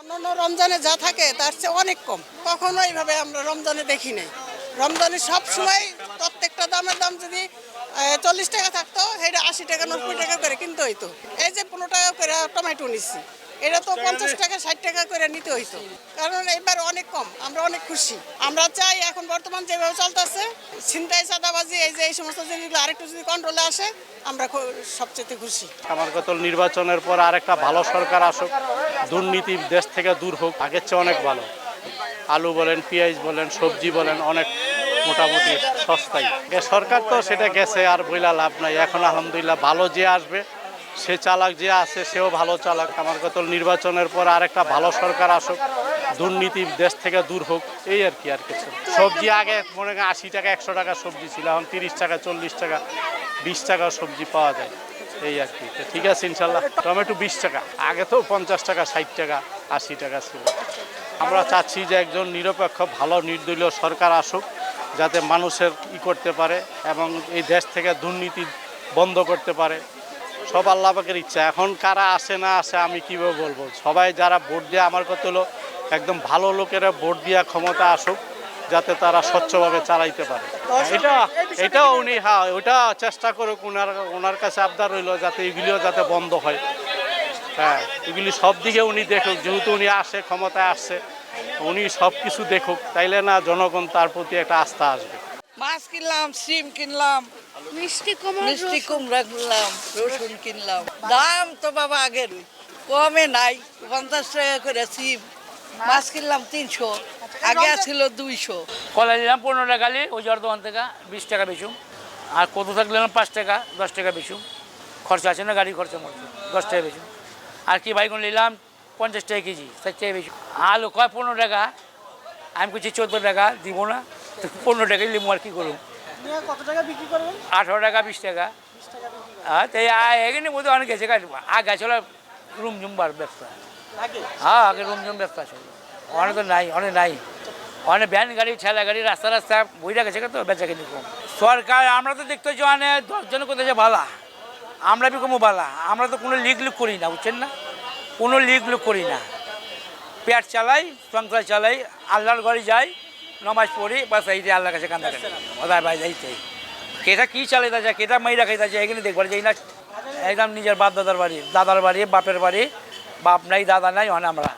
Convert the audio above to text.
অন্যান্য রমজানে যা থাকে তার চেয়ে অনেক কম। কখনো এইভাবে আমরা রমজানে দেখি নাই। রমজানে সব সময় প্রত্যেকটা দামের দাম যদি চল্লিশ টাকা থাকতো সেটা আশি টাকা নব্বই টাকা করে কিনতে হইতো। এই যে পনেরো টাকা করে টমেটো নিচ্ছি এটা তো পঞ্চাশ টাকা। ষাট টাকা করে নিতে হইতো। কারণ এবার অনেক কম আমরা অনেক খুশি। আমরা চাই এখন বর্তমান যেভাবে চলতেছে ছিনতাই চাঁদাবাজি এই যে এই সমস্ত জিনিসগুলো আরেকটু যদি কন্ট্রোলে আসে আমরা সবচেয়ে খুশি। আমার গত নির্বাচনের পর আরেকটা ভালো সরকার আসুক দুর্নীতি দেশ থেকে দূর হোক আগের চেয়ে অনেক ভালো। আলু বলেন পেঁয়াজ বলেন সবজি বলেন অনেক মোটামুটি সস্তাই সরকার তো সেটা গেছে, আর বইলা লাভ নাই। এখন আলহামদুলিল্লাহ ভালো যে আসবে, সে চালাক যে আছে, সেও ভালো চালাক। আমার গত নির্বাচনের পর আর একটা ভালো সরকার আসুক দুর্নীতি দেশ থেকে দূর হোক, এই আর কি আর কিছু। সবজি আগে মনে করেন আশি টাকা, একশো টাকা সবজি ছিল, এখন তিরিশ টাকা, চল্লিশ টাকা, বিশ টাকা সবজি পাওয়া যায়, এই আর কি। ঠিক আছে, ইনশাল্লাহ। টমেটো বিশ টাকা, আগে তো পঞ্চাশ টাকা, ষাট টাকা, আশি টাকা ছিল। আমরা চাচ্ছি যে একজন নিরপেক্ষ, ভালো, নির্দলীয় সরকার আসুক যাতে মানুষের ই করতে পারে এবং এই দেশ থেকে দুর্নীতি বন্ধ করতে পারে। সব আল্লাহ পাকের ইচ্ছা। এখন কারা আসে না আসে আমি কীভাবে বলব? সবাই যারা ভোট দিয়ে আমার কথা হলো একদম ভালো লোকেরা ভোট দিয়া ক্ষমতা আসুক যাতে তারা স্বচ্ছভাবে চালাইতে পারে। এটা এটাও উনি হ্যাঁ ওটা চেষ্টা করুক ওনার ওনার কাছে আবদার রইল যাতে এগুলিও যাতে বন্ধ হয়। হ্যাঁ এগুলি সব দিকে উনি দেখুক যেহেতু উনি আসে ক্ষমতায় আসছে। উনি সব কিছু দেখুক তাইলে না জনগণ তার প্রতি একটা আস্থা আসবে। মাছ কিনলাম সিম কিনলাম মিষ্টি কুমড়া মিষ্টি কুমড়া কিনলাম রসুন কিনলাম। দাম তো বাবা আগের কমে নাই পঞ্চাশ টাকা করে সিম মাছ কিনলাম তিনশো আগে ছিল দুইশো। কলা নিলাম পনেরো টাকা লি ওই জ্বর দোকান থেকে বিশ টাকা বেচুম। আর কত থাকলে পাঁচ টাকা দশ টাকা বেচুম। খরচা আছে না গাড়ি খরচা মরছে দশ টাকা বেচুম। আর কি বাইগুন নিলাম পঞ্চাশ টাকা কেজি তার চেয়ে বেশি। আলু কয়? পনেরো টাকা। আমি করছি চোদ্দ টাকা দিব না। তো পনেরো টাকাই লিমু আর কি কত টাকা বিক্রি করবেন? আঠারো টাকা বিশ টাকা। হ্যাঁ তাই এখানে বোধ অনেক গেছে আগে ছিল রুম জুমবার ব্যবসা। হ্যাঁ আগে রুম জুম ব্যবসা ছিল। অনেক তো নাই অনেক নাই। অনেক ভ্যান গাড়ি ঠেলা গাড়ি রাস্তা রাস্তা বইটা গেছে তো বেচা কিনি কম। সরকার আমরা তো দেখতে যে অনেক দশজন কোথায় যে ভালা আমরা বি কমো ভালা আমরা তো কোনো লিগ লুক করি না বুঝছেন না? কোনো লিগ লুক করি না। পেট চালাই সংসার চালাই, আল্লাহর ঘরে যাই, নমাজ পড়ি, বাস এই যে আল্লাহর কাছে কান্দা ওদায় ভাই যাইতেই কেটা কী চালাই যাচ্ছে কেটা মাইরা খাইতে যাচ্ছে এখানে দেখবার যাই না। একদম নিজের বাপ দাদার বাড়ি দাদার বাড়ি, বাপের বাড়ি, বাপ নাই, দাদা নাই হন আমরা।